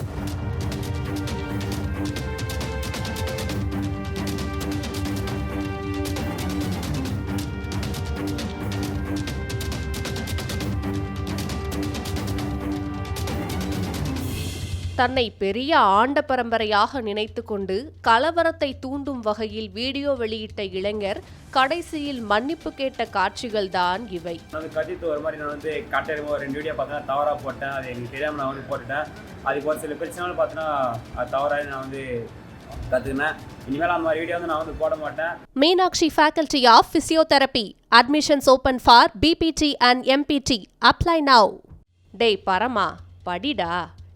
Thank you. தன்னை பெரிய ஆண்ட பரம்பரையாக நினைத்து கொண்டு கலவரத்தை தூண்டும் வகையில் வீடியோ வெளியிட்ட இளைஞர் கடைசியில் மன்னிப்பு கேட்ட காட்சிகள்தான் இவை. நான் வந்து கத்திட்டு ஒரு மாதிரி நான் வந்து காட்டறிமோ ரெண்டு வீடியோ பார்த்தா தவறாக போட்டேன் அது எனக்கு தெரியாமல் நான் வந்து போட்டுட்டேன். அதுக்கு ஒரு சில பிரச்சனைகள் பார்த்தோன்னா தவறாக நான் வந்து Meenakshi faculty of physiotherapy admissions open for BPT and MPT apply now டேய் பரமா படிடா.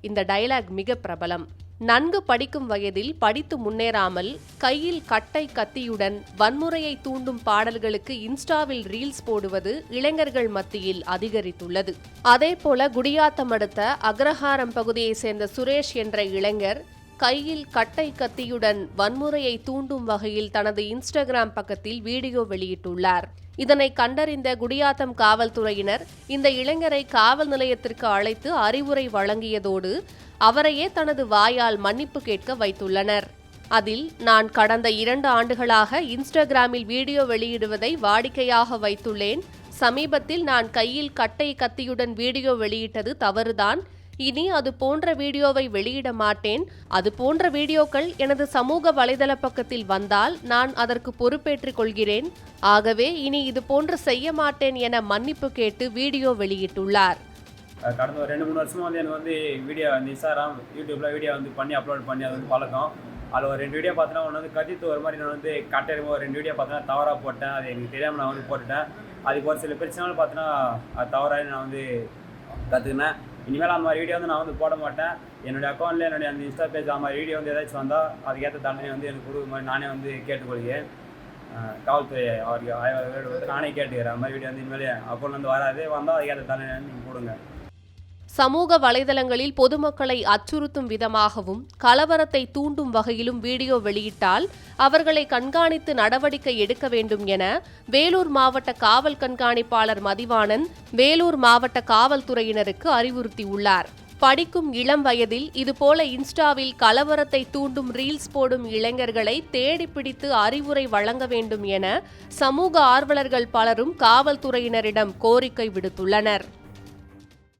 இந்த டயலாக் மிக பிரபலம். நன்கு படிக்கும் வயதில் படித்து முன்னேறாமல் கையில் கட்டை கத்தியுடன் வன்முறையை தூண்டும் பாடல்களுக்கு இன்ஸ்டாவில் ரீல்ஸ் போடுவது இளைஞர்கள் மத்தியில் அதிகரித்துள்ளது. அதேபோல குடியாத்தம் அடுத்த அக்ரஹாரம் பகுதியைச் சேர்ந்த சுரேஷ் என்ற இளைஞர் கையில் கட்டை கத்தியுடன் வன்முறையை தூண்டும் வகையில் தனது இன்ஸ்டாகிராம் பக்கத்தில் வீடியோ வெளியிட்டுள்ளார். இதனை கண்டறிந்த குடியாத்தம் காவல்துறையினர் இந்த இளைஞரை காவல் நிலையத்திற்கு அழைத்து அறிவுரை வழங்கியதோடு அவரையே தனது வாயால் மன்னிப்பு கேட்க வைத்துள்ளனர். அதில் நான் கடந்த இரண்டு ஆண்டுகளாக இன்ஸ்டாகிராமில் வீடியோ வெளியிடுவதை வாடிக்கையாக வைத்துள்ளேன். சமீபத்தில் நான் கையில் கட்டை கத்தியுடன் வீடியோ வெளியிட்டது தவறுதான். இனி அது போன்ற வீடியோவை வெளியிட மாட்டேன். அது போன்ற வீடியோக்கள் எனது சமூக வலைதள பக்கத்தில் வந்தால் நான் அதற்கு பொறுப்பேற்றுக் கொள்கிறேன். ஆகவே இனி இது போன்று செய்ய மாட்டேன் என மன்னிப்பு கேட்டு வீடியோ வெளியிட்டுள்ளார். கடந்த ஒரு ரெண்டு மூணு வருஷமா வந்து எனக்கு வந்து வீடியோ வந்து இன்ஸ்டாகிராம் யூடியூப்ல வீடியோ வந்து பண்ணி அப்லோட் பண்ணி அது வந்து பழக்கம். அதில் ஒரு ரெண்டு வீடியோ பார்த்தோன்னா ஒன்று வந்து கதித்து ஒரு மாதிரி நான் வந்து காட்டறிமோ ரெண்டு வீடியோ பார்த்தோன்னா தவறாக போட்டேன். அது எனக்கு தெரியாமல் நான் வந்து போட்டுட்டேன். அதுக்கு ஒரு சில பிரச்சனைகள் பார்த்தோன்னா அது தவறாக நான் வந்து கற்றுக்கினேன் இனிமேல் அந்த மாதிரி வீடியோ வந்து நான் வந்து போட மாட்டேன். என்னுடைய அக்கௌண்ட்டில் என்னுடைய அந்த இன்ஸ்டா பேஜ் அந்த மாதிரி வீடியோ வந்து ஏதாச்சும் வந்தால் அதுக்கேற்ற தண்டனை வந்து எனக்கு கொடுக்குற மாதிரி நானே வந்து கேட்டுக்கொள்கிறேன். காவல்துறை அவருக்கு ஆய்வாளர்கள் வந்து நானே கேட்டுக்கிறேன். அந்த மாதிரி வீடியோ வந்து இனிமேல் அக்கௌண்ட்லேருந்து வராது. வந்தால் அதுக்கேற்ற தண்டனை வந்து நீங்கள் கொடுங்க. சமூக வலைதளங்களில் பொதுமக்களை அச்சுறுத்தும் விதமாகவும் கலவரத்தை தூண்டும் வகையிலும் வீடியோ வெளியிட்டால் அவர்களை கண்காணித்து நடவடிக்கை எடுக்க வேண்டும் என வேலூர் மாவட்ட காவல் கண்காணிப்பாளர் மதிவாணன் வேலூர் மாவட்ட காவல்துறையினருக்கு அறிவுறுத்தியுள்ளார். படிக்கும் இளம் வயதில் இதுபோல இன்ஸ்டாவில் கலவரத்தை தூண்டும் ரீல்ஸ் போடும் இளைஞர்களை தேடி பிடித்து அறிவுரை வழங்க வேண்டும் என சமூக ஆர்வலர்கள் பலரும் காவல்துறையினரிடம் கோரிக்கை விடுத்துள்ளனர்.